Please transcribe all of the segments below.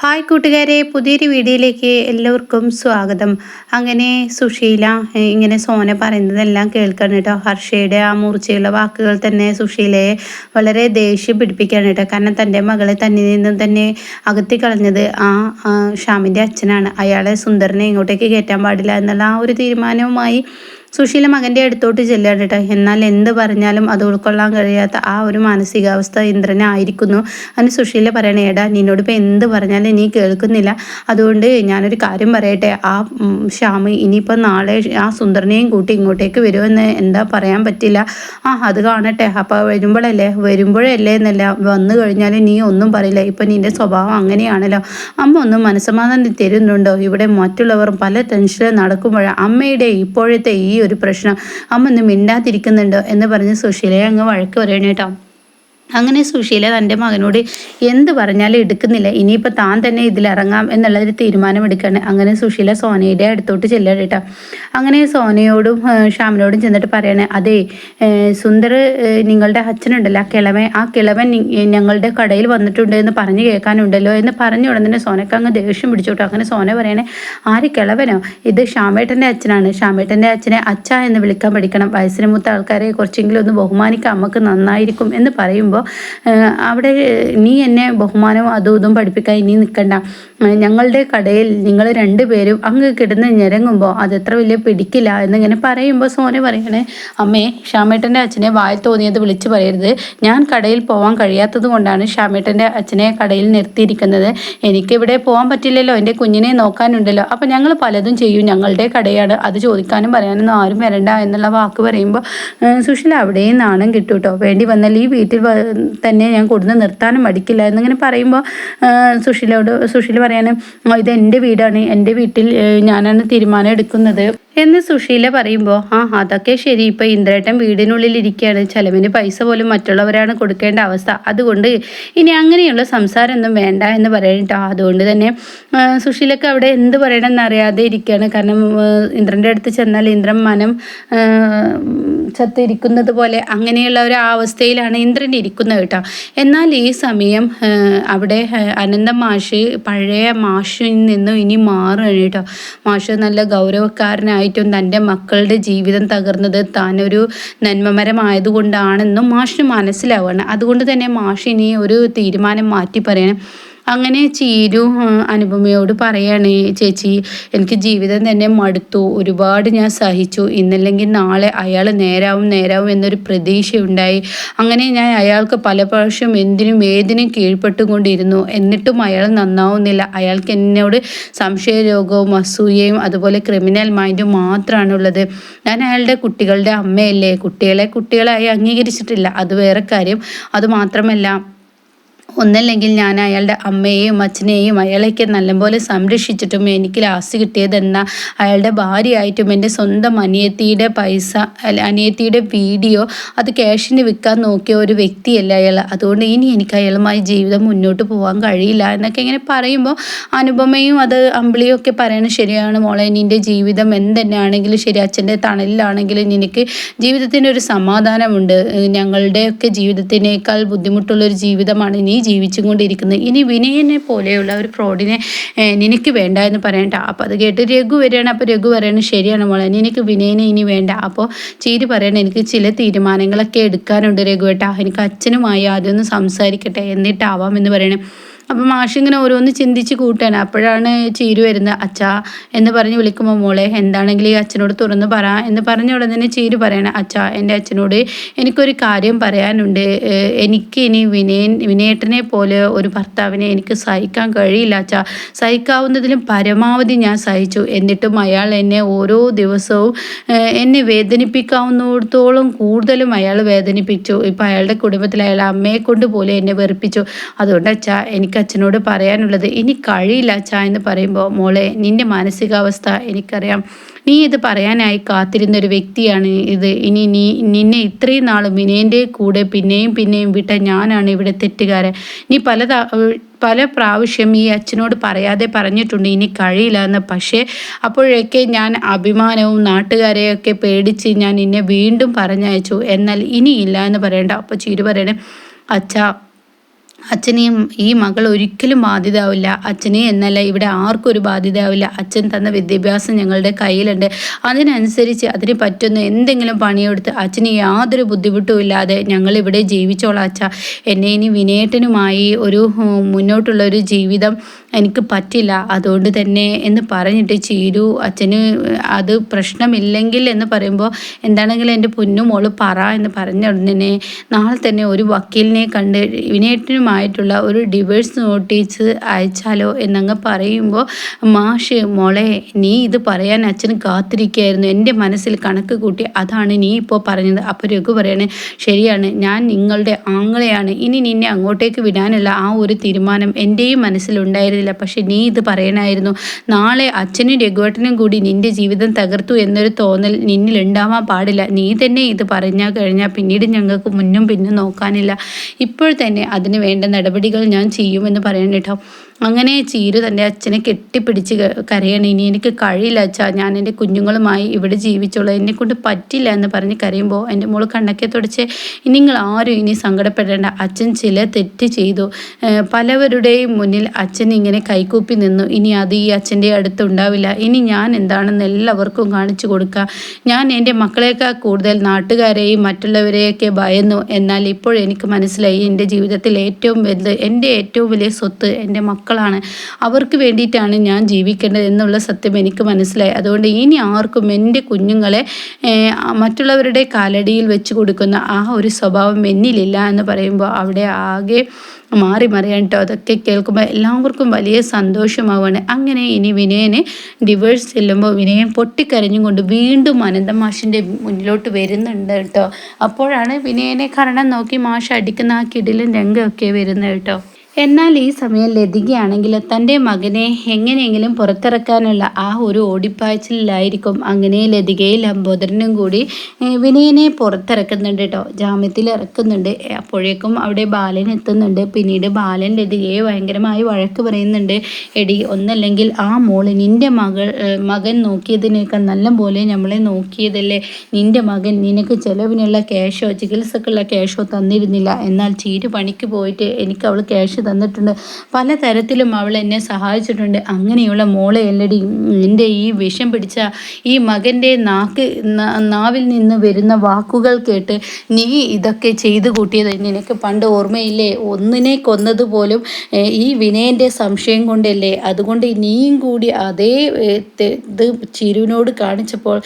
Hi കൂട്ടുകാരെ പുതിയൊരു വീഡിയോയിലേക്ക് എല്ലാവർക്കും സ്വാഗതം. അങ്ങനെ സുശീല ഇങ്ങനെ സോന പറയുന്നതെല്ലാം കേൾക്കണം കേട്ടോ. ഹർഷയുടെ ആ മൂർച്ചയുള്ള വാക്കുകൾ തന്നെ സുശീലയെ വളരെ ദേഷ്യം പിടിപ്പിക്കുകയാണ് കേട്ടോ. കാരണം തന്റെ മകളെ തന്നിൽ നിന്നും തന്നെ അകത്തി കളഞ്ഞത് ആ ഷാമിന്റെ അച്ഛനാണ്. അയാളെ സുന്ദരനെ ഇങ്ങോട്ടേക്ക് കയറ്റാൻ പാടില്ല എന്നുള്ള ആ ഒരു തീരുമാനവുമായി സുശീല മകന്റെ അടുത്തോട്ട് കേട്ടോ. എന്നാൽ എന്ത് പറഞ്ഞാലും അത് ഉൾക്കൊള്ളാൻ കഴിയാത്ത ആ ഒരു മാനസികാവസ്ഥ ഇന്ദ്രനെ ആയിരിക്കുന്നു. അതിന് സുശീല പറയണേ ഏടാ നിന്നോട് ഇപ്പം എന്ത് പറഞ്ഞാലും നീ കേൾക്കുന്നില്ല. അതുകൊണ്ട് ഞാനൊരു കാര്യം പറയട്ടെ. ആ ശ്യാമ് ഇനിയിപ്പോൾ നാളെ ആ സുന്ദരനെയും കൂട്ടി ഇങ്ങോട്ടേക്ക് വരുമെന്ന് എന്താ പറയാൻ പറ്റില്ല. ആ അത് കാണട്ടെ. അപ്പോൾ വരുമ്പോഴല്ലേ? വരുമ്പോഴല്ലേ എന്നല്ല. വന്നു കഴിഞ്ഞാൽ നീ ഒന്നും പറയില്ല. ഇപ്പം നിന്റെ സ്വഭാവം അങ്ങനെയാണല്ലോ. അമ്മ ഒന്നും മനസ്സമാധാനം തരുന്നുണ്ടോ? ഇവിടെ മറ്റുള്ളവർ പല ടെൻഷനിൽ നടക്കുമ്പോഴാണ് അമ്മയുടെ ഇപ്പോഴത്തെ ഈ ഒരു പ്രശ്നം. അമ്മ ഒന്നും മിണ്ടാതിരിക്കുന്നുണ്ടോ? എന്ന് പറഞ്ഞ് സുശീലയെ അങ്ങ് വഴക്ക് പറയണേ കേട്ടോ. അങ്ങനെ സുശീല തന്റെ മകനോട് എന്ത് പറഞ്ഞാലും എടുക്കുന്നില്ല. ഇനിയിപ്പോൾ താൻ തന്നെ ഇതിലിറങ്ങാം എന്നുള്ളൊരു തീരുമാനം എടുക്കുകയാണ് അങ്ങനെ സുശീല സോനയുടെ അടുത്തോട്ട് ചെല്ലുക കേട്ടോ. അങ്ങനെ സോനയോടും ശ്യാമിനോടും ചെന്നിട്ട് പറയണേ അതെ സുന്ദർ നിങ്ങളുടെ അച്ഛനുണ്ടല്ലോ ആ കിളവൻ ആ കിളവൻ ഞങ്ങളുടെ കടയിൽ വന്നിട്ടുണ്ട് എന്ന് പറഞ്ഞു കേൾക്കാനുണ്ടല്ലോ എന്ന് പറഞ്ഞ ഉടനെ സോനക്ക് അങ്ങ് ദേഷ്യം പിടിച്ചു അങ്ങനെ സോന പറയണേ ആര് കിളവനോ? ഇത് ഷ്യാമേട്ടന്റെ അച്ഛനാണ്. ഷ്യാമേട്ടന്റെ അച്ഛനെ അച്ഛ എന്ന് വിളിക്കാൻ പഠിക്കണം. വയസ്സിന് മൂത്ത ആൾക്കാരെ കുറച്ചെങ്കിലും ഒന്ന് ബഹുമാനിക്കാം. അമ്മയ്ക്ക് നന്നായിരിക്കും എന്ന് പറയുമ്പോൾ അവിടെ നീ എന്നെ ബഹുമാനവും അതും ഇതും പഠിപ്പിക്കാൻ ഇനി നിൽക്കണ്ട ഞങ്ങളുടെ കടയിൽ നിങ്ങൾ രണ്ടുപേരും അങ്ങ് കിടന്ന് ഞെരങ്ങുമ്പോൾ അത് എത്ര വലിയ പിടിക്കില്ല എന്നിങ്ങനെ പറയുമ്പോൾ സോന പറയണേ അമ്മേ ഷാമേട്ടന്റെ അച്ഛനെ വായി തോന്നിയത് വിളിച്ചു പറയരുത്. ഞാൻ കടയിൽ പോകാൻ കഴിയാത്തത് കൊണ്ടാണ് ഷാമേട്ടന്റെ അച്ഛനെ കടയിൽ നിർത്തിയിരിക്കുന്നത്. എനിക്കിവിടെ പോകാൻ പറ്റില്ലല്ലോ എന്റെ കുഞ്ഞിനെ നോക്കാനുണ്ടല്ലോ. അപ്പോൾ ഞങ്ങൾ പലതും ചെയ്യും. ഞങ്ങളുടെ കടയാണ്. അത് ചോദിക്കാനും പറയാനൊന്നും ആരും വരണ്ട എന്നുള്ള വാക്ക് പറയുമ്പോൾ സുശീല അവിടെയും നാണം കിട്ടും കേട്ടോ വേണ്ടി വന്നാൽ ഈ വീട്ടിൽ തന്നെ ഞാൻ കൊടുന്ന് നിർത്താനും മടിക്കില്ല എന്നിങ്ങനെ പറയുമ്പോൾ സുഷീലോട് സുശീല പറയാനും ഇത് എന്റെ വീടാണ് എന്റെ വീട്ടിൽ ഞാനാണ് തീരുമാനം എടുക്കുന്നത്. എന്ന് സുശീല പറയുമ്പോൾ ആ അതൊക്കെ ശരി ഇപ്പം ഇന്ദ്രേട്ടൻ വീടിനുള്ളിൽ ഇരിക്കുകയാണ് ചെലവിന് പൈസ പോലും മറ്റുള്ളവരാണ് കൊടുക്കേണ്ട അവസ്ഥ. അതുകൊണ്ട് ഇനി അങ്ങനെയുള്ള സംസാരമൊന്നും വേണ്ട എന്ന് പറയട്ടോ അതുകൊണ്ട് തന്നെ സുഷീലൊക്കെ അവിടെ എന്ത് പറയണമെന്ന് അറിയാതെ ഇരിക്കുകയാണ് കാരണം ഇന്ദ്രന്റെ അടുത്ത് ചെന്നാൽ ഇന്ദ്രൻ മനം ചത്തിരിക്കുന്നത് പോലെ അങ്ങനെയുള്ള ഒരു അവസ്ഥയിലാണ് ഇന്ദ്രൻ ഇരിക്കുന്നത്. കേട്ടോ. എന്നാൽ ഈ സമയം അവിടെ അനന്ത മാഷ് പഴയ മാഷിൽ നിന്നും ഇനി മാറുകയാണ് കേട്ടോ. മാഷ് നല്ല ഗൗരവക്കാരനായിട്ടും തന്റെ മക്കളുടെ ജീവിതം തകർന്നത് താനൊരു നന്മമരമായതുകൊണ്ടാണെന്നും മാഷിന് മനസ്സിലാവുകയാണ് അതുകൊണ്ട് തന്നെ മാഷ് ഇനി ഒരു തീരുമാനം മാറ്റി പറയണം. അങ്ങനെ ചീരു അനുപമയോട് പറയാണ് ചേച്ചി എനിക്ക് ജീവിതം തന്നെ മടുത്തു. ഒരുപാട് ഞാൻ സഹിച്ചു. ഇന്നല്ലെങ്കിൽ നാളെ അയാൾ നേരാവും നേരാവും എന്നൊരു പ്രതീക്ഷയുണ്ടായി. അങ്ങനെ ഞാൻ അയാൾക്ക് പല പ്രാവശ്യം എന്തിനും ഏതിനും കീഴ്പ്പെട്ടുകൊണ്ടിരുന്നു. എന്നിട്ടും അയാൾ നന്നാവുന്നില്ല. അയാൾക്ക് എന്നോട് സംശയരോഗവും അസൂയയും അതുപോലെ ക്രിമിനൽ മൈൻഡും മാത്രമാണുള്ളത് ഞാൻ അയാളുടെ കുട്ടികളുടെ അമ്മയല്ലേ? കുട്ടികളെ കുട്ടികളായി അംഗീകരിച്ചിട്ടില്ല. അത് വേറെ കാര്യം. അതുമാത്രമല്ല ഒന്നല്ലെങ്കിൽ ഞാൻ അയാളുടെ അമ്മയെയും അച്ഛനെയും അയാളെയൊക്കെ നല്ലപോലെ സംരക്ഷിച്ചിട്ടും എനിക്ക് ലാസ്റ്റ് കിട്ടിയതെന്ന അയാളുടെ ഭാര്യയായിട്ടും എന്റെ സ്വന്തം അനിയത്തിയുടെ പൈസ അനിയത്തിയുടെ വീഡിയോ അത് ക്യാഷിന് വിൽക്കാൻ നോക്കിയ ഒരു വ്യക്തിയല്ല അയാൾ. അതുകൊണ്ട് ഇനി എനിക്ക് അയാളുമായി ജീവിതം മുന്നോട്ട് പോകാൻ കഴിയില്ല എന്നൊക്കെ ഇങ്ങനെ പറയുമ്പോൾ അനുപമയും അത് അമ്പിളിയും ഒക്കെ പറയണത് ശരിയാണ്. മോളെ നിന്റെ ജീവിതം എന്തെന്നാണെങ്കിലും ശരി അച്ഛന്റെ തണലിലാണെങ്കിലും നിനക്ക് ജീവിതത്തിന്റെ ഒരു സമാധാനമുണ്ട്. ഞങ്ങളുടെയൊക്കെ ജീവിതത്തിനേക്കാൾ ബുദ്ധിമുട്ടുള്ളൊരു ജീവിതമാണ് നീ ജീവിച്ചും കൊണ്ടിരിക്കുന്നത് ഇനി വിനയനെ പോലെയുള്ള ഒരു ഫ്രോഡിനെ നിനക്ക് വേണ്ട എന്ന് പറയണ്ട. അപ്പോൾ അത് കേട്ട് രഘു വരികയാണ്. അപ്പോൾ രഘു പറയണത് ശരിയാണ് മോളെ നിനക്ക് വിനയനെ ഇനി വേണ്ട. അപ്പോൾ ചീരി പറയണ എനിക്ക് ചില തീരുമാനങ്ങളൊക്കെ എടുക്കാനുണ്ട് രഘു ഏട്ടാ എനിക്ക് അച്ഛനുമായി ആദ്യം ഒന്ന് സംസാരിക്കട്ടെ എന്നിട്ടാവാം എന്ന് പറയണേ. അപ്പം മാഷ് ഇങ്ങനെ ഓരോന്ന് ചിന്തിച്ച് കൂട്ടാണ്. അപ്പോഴാണ് ചീരു വരുന്നത്. അച്ഛാ എന്ന് പറഞ്ഞ് വിളിക്കുമ്പോൾ മോളെ എന്താണെങ്കിലും ഈ അച്ഛനോട് തുറന്ന് പറ എന്ന് പറഞ്ഞ ഉടനെ തന്നെ ചീരു പറയണം. അച്ഛാ എന്റെ അച്ഛനോട് എനിക്കൊരു കാര്യം പറയാനുണ്ട്. എനിക്ക് ഇനി വിനയൻ വിനേട്ടനെ പോലെ ഒരു ഭർത്താവിനെ എനിക്ക് സഹിക്കാൻ കഴിയില്ല അച്ഛാ. സഹിക്കാവുന്നതിലും പരമാവധി ഞാൻ സഹിച്ചു. എന്നിട്ടും അയാൾ എന്നെ ഓരോ ദിവസവും എന്നെ വേദനിപ്പിക്കാവുന്നിടത്തോളം കൂടുതലും അയാൾ വേദനിപ്പിച്ചു. ഇപ്പം അയാളുടെ കുടുംബത്തിൽ അയാൾ അമ്മയെ കൊണ്ട് പോലും എന്നെ വെറുപ്പിച്ചു. അതുകൊണ്ട് അച്ഛാ എനിക്ക് അച്ഛനോട് പറയാനുള്ളത് ഇനി കഴിയില്ല അച്ഛ എന്ന് പറയുമ്പോൾ മോളെ നിന്റെ മാനസികാവസ്ഥ എനിക്കറിയാം. നീ ഇത് പറയാനായി കാത്തിരുന്ന ഒരു വ്യക്തിയാണ് ഇത്. ഇനി നീ നിന്നെ ഇത്രയും നാളും വിനയന്റെ കൂടെ പിന്നെയും പിന്നെയും വിട്ട ഞാനാണ് ഇവിടെ തെറ്റുകാരൻ. നീ പല പല പ്രാവശ്യം ഈ അച്ഛനോട് പറയാതെ പറഞ്ഞിട്ടുണ്ട് ഇനി കഴിയില്ല എന്ന്. പക്ഷേ അപ്പോഴൊക്കെ ഞാൻ അഭിമാനവും നാട്ടുകാരെയൊക്കെ പേടിച്ച് ഞാൻ നിന്നെ വീണ്ടും പറഞ്ഞയച്ചു. എന്നാൽ ഇനിയില്ല എന്ന് പറയണ്ട. അപ്പോൾ ചിരി പറയണേ അച്ഛാ അച്ഛനെയും ഈ മകൾ ഒരിക്കലും ബാധ്യതാവില്ല. അച്ഛനെ എന്നല്ല ഇവിടെ ആർക്കും ഒരു ബാധിതാവില്ല അച്ഛൻ തന്ന വിദ്യാഭ്യാസം ഞങ്ങളുടെ കയ്യിലുണ്ട്. അതിനനുസരിച്ച് അതിന് പറ്റുന്ന എന്തെങ്കിലും പണിയെടുത്ത് അച്ഛന് യാതൊരു ബുദ്ധിമുട്ടും ഇല്ലാതെ ഞങ്ങളിവിടെ ജീവിച്ചോളാം അച്ഛ. എന്നെ ഇനി വിനേട്ടനുമായി ഒരു മുന്നോട്ടുള്ള ഒരു ജീവിതം എനിക്ക് പറ്റില്ല. അതുകൊണ്ട് തന്നെ എന്ന് പറഞ്ഞിട്ട് ചീരു അച്ഛന് അത് പ്രശ്നമില്ലെങ്കിൽ എന്ന് പറയുമ്പോൾ എന്താണെങ്കിലും എന്റെ പൊന്നുമോൾ പറ എന്ന് പറഞ്ഞ ഉടനെ നാളെ തന്നെ ഒരു വക്കീലിനെ കണ്ട് വിനേട്ടനുമായിട്ടുള്ള ഒരു ഡിവേഴ്സ് നോട്ടീസ് അയച്ചാലോ എന്നങ്ങ് പറയുമ്പോൾ മാഷ് മോളെ നീ ഇത് പറയാൻ അച്ഛൻ കാത്തിരിക്കുകയായിരുന്നു എന്റെ മനസ്സിൽ കണക്ക് കൂട്ടി അതാണ് നീ ഇപ്പോൾ പറഞ്ഞത്. അപ്പോൾ രഘു പറയാണ് ശരിയാണ് ഞാൻ നിങ്ങളുടെ ആങ്ങളെയാണ്. ഇനി നിന്നെ അങ്ങോട്ടേക്ക് വിടാനുള്ള ആ ഒരു തീരുമാനം എന്റെയും മനസ്സിലുണ്ടായിരുന്നില്ല. പക്ഷേ നീ ഇത് പറയണമായിരുന്നു നാളെ അച്ഛനും രഘുവേട്ടനും കൂടി നിന്റെ ജീവിതം തകർത്തു എന്നൊരു തോന്നൽ നിന്നിൽ ഉണ്ടാവാൻ പാടില്ല. നീ തന്നെ ഇത് പറഞ്ഞാൽ കഴിഞ്ഞാൽ പിന്നീട് ഞങ്ങൾക്ക് മുന്നും പിന്നും നോക്കാനില്ല. ഇപ്പോൾ തന്നെ അതിന് വേണ്ട നടപടികൾ ഞാൻ ചെയ്യുമെന്ന് പറയണം കേട്ടോ അങ്ങനെ ചീരു തന്റെ അച്ഛനെ കെട്ടിപ്പിടിച്ച് കരയണ. ഇനി എനിക്ക് കഴിയില്ല അച്ഛാ. ഞാൻ എന്റെ കുഞ്ഞുങ്ങളുമായി ഇവിടെ ജീവിച്ചോളൂ. എന്നെ കൊണ്ട് പറ്റില്ല എന്ന് പറഞ്ഞ് കരയുമ്പോൾ എന്റെ മോൾ കണ്ണക്കെ തുടച്ച് നിങ്ങൾ ആരും ഇനി സങ്കടപ്പെടേണ്ട. അച്ഛൻ ചില തെറ്റ് ചെയ്തു. പലവരുടെയും മുന്നിൽ അച്ഛൻ ഇങ്ങനെ കൈകൂപ്പി നിന്നു. ഇനി അത് ഈ അച്ഛന്റെ അടുത്ത് ഉണ്ടാവില്ല. ഇനി ഞാൻ എന്താണെന്ന് എല്ലാവർക്കും കാണിച്ചു കൊടുക്കുക ഞാൻ എന്റെ മക്കളെക്കാൾ കൂടുതൽ നാട്ടുകാരെയും മറ്റുള്ളവരെയൊക്കെ ഭയന്നു. എന്നാൽ ഇപ്പോൾ എനിക്ക് മനസ്സിലായി. എന്റെ ജീവിതത്തിൽ ഏറ്റവും വലുത് എന്റെ ഏറ്റവും വലിയ സ്വത്ത് എന്റെ മക്കൾ മക്കളാണ്. അവർക്ക് വേണ്ടിയിട്ടാണ് ഞാൻ ജീവിക്കേണ്ടത് എന്നുള്ള സത്യം എനിക്ക് മനസ്സിലായി. അതുകൊണ്ട് ഇനി ആർക്കും എന്റെ കുഞ്ഞുങ്ങളെ മറ്റുള്ളവരുടെ കാലടിയിൽ വെച്ച് കൊടുക്കുന്ന ആ ഒരു സ്വഭാവം എന്നിലില്ല എന്ന് പറയുമ്പോൾ അവിടെ ആകെ മാറി മറിയാൻ കേട്ടോ അതൊക്കെ കേൾക്കുമ്പോൾ എല്ലാവർക്കും വലിയ സന്തോഷമാവുകയാണ്. അങ്ങനെ ഇനി വിനയനെ ഡിവേഴ്സ് ചെല്ലുമ്പോൾ വിനയൻ പൊട്ടിക്കരഞ്ഞും കൊണ്ട് വീണ്ടും അനന്തമാഷിന്റെ മുന്നിലോട്ട് വരുന്നുണ്ട് കേട്ടോ അപ്പോഴാണ് വിനയനെ കരണം നോക്കി മാഷ് അടിക്കുന്ന ആ കിടിലും രംഗമൊക്കെ വരുന്നത് കേട്ടോ എന്നാൽ ഈ സമയം ലതികയാണെങ്കിൽ തന്റെ മകനെ എങ്ങനെയെങ്കിലും പുറത്തിറക്കാനുള്ള ആ ഒരു ഓടിപ്പായച്ചിലായിരിക്കും അങ്ങനെ ലതികയിൽ ലംബോദരനും കൂടി വിനയനെ പുറത്തിറക്കുന്നുണ്ട് കേട്ടോ. ജാമ്യത്തിൽ ഇറക്കുന്നുണ്ട്. അപ്പോഴേക്കും അവിടെ ബാലൻ എത്തുന്നുണ്ട്. പിന്നീട് ബാലൻ ലതികയെ ഭയങ്കരമായി വഴക്ക് പറയുന്നുണ്ട്. എടി ഒന്നല്ലെങ്കിൽ ആ മോൾ നിന്റെ മകൾ മകൻ നോക്കിയതിനേക്കാൾ നല്ല പോലെ നമ്മളെ നോക്കിയതല്ലേ? നിന്റെ മകൻ നിനക്ക് ചിലവിനുള്ള ക്യാഷോ ചികിത്സക്കുള്ള ക്യാഷോ തന്നിരുന്നില്ല. എന്നാൽ ചീര് പണിക്ക് പോയിട്ട് എനിക്ക് അവൾ ക്യാഷ് തന്നിട്ടുണ്ട്. പലതരത്തിലും അവൾ എന്നെ സഹായിച്ചിട്ടുണ്ട്. അങ്ങനെയുള്ള മോളെ എല്ലടി എന്റെ ഈ വിഷം പിടിച്ച ഈ മകന്റെ നാക്ക് നാവിൽ നിന്ന് വരുന്ന വാക്കുകൾ കേട്ട് നീ ഇതൊക്കെ ചെയ്തു കൂട്ടിയത് നിനക്ക് പണ്ട് ഓർമ്മയില്ലേ? ഒന്നിനെ കൊന്നതുപോലും ഈ വിനയന്റെ സംശയം കൊണ്ടല്ലേ? അതുകൊണ്ട് നീയും കൂടി അതേ ഇത് ചിരുവിനോട് കാണിച്ചപ്പോൾ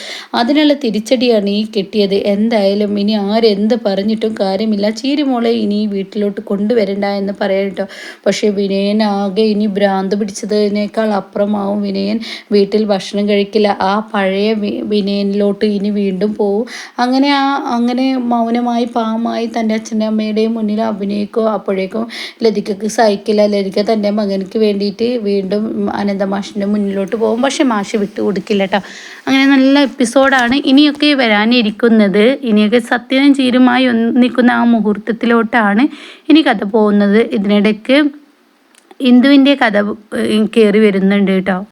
അതിനുള്ള തിരിച്ചടിയാണ് ഈ കിട്ടിയത്. എന്തായാലും ഇനി ആരെന്ത് പറഞ്ഞിട്ടും കാര്യമില്ല. ചീരുമോളെ ഇനി വീട്ടിലോട്ട് കൊണ്ടുവരണ്ട എന്ന് പറയാട്ടോ. പക്ഷേ വിനയൻ ആകെ ഇനി ഭ്രാന്ത് പിടിച്ചതിനേക്കാൾ അപ്പുറമാവും വിനയൻ. വീട്ടിൽ ഭക്ഷണം കഴിക്കില്ല. ആ പഴയ വിനയനിലോട്ട് ഇനി വീണ്ടും പോവും. അങ്ങനെ ആ അങ്ങനെ മൗനമായി പാമായി തന്റെ അച്ഛന്റെ അമ്മയുടെയും മുന്നിൽ അഭിനയിക്കും അപ്പോഴേക്കും ലതികക്ക് സഹിക്കില്ല. ലതിക തന്റെ മകനക്ക് വേണ്ടിയിട്ട് വീണ്ടും അനന്തമാഷിന്റെ മുന്നിലോട്ട് പോകും. പക്ഷെ മാഷ് വിട്ടു കൊടുക്കില്ല കേട്ടോ അങ്ങനെ നല്ല എപ്പിസോഡാണ് ഇനിയൊക്കെ വരാനിരിക്കുന്നത്. ഇനിയൊക്കെ സത്യനും ചീരുമായി ഒന്നിക്കുന്ന ആ മുഹൂർത്തത്തിലോട്ടാണ് ഇനി കഥ പോകുന്നത് ഇതിനിടയ്ക്ക്. ഇന്ദുവിന്റെ കഥ കയറി വരുന്നുണ്ട് കേട്ടോ.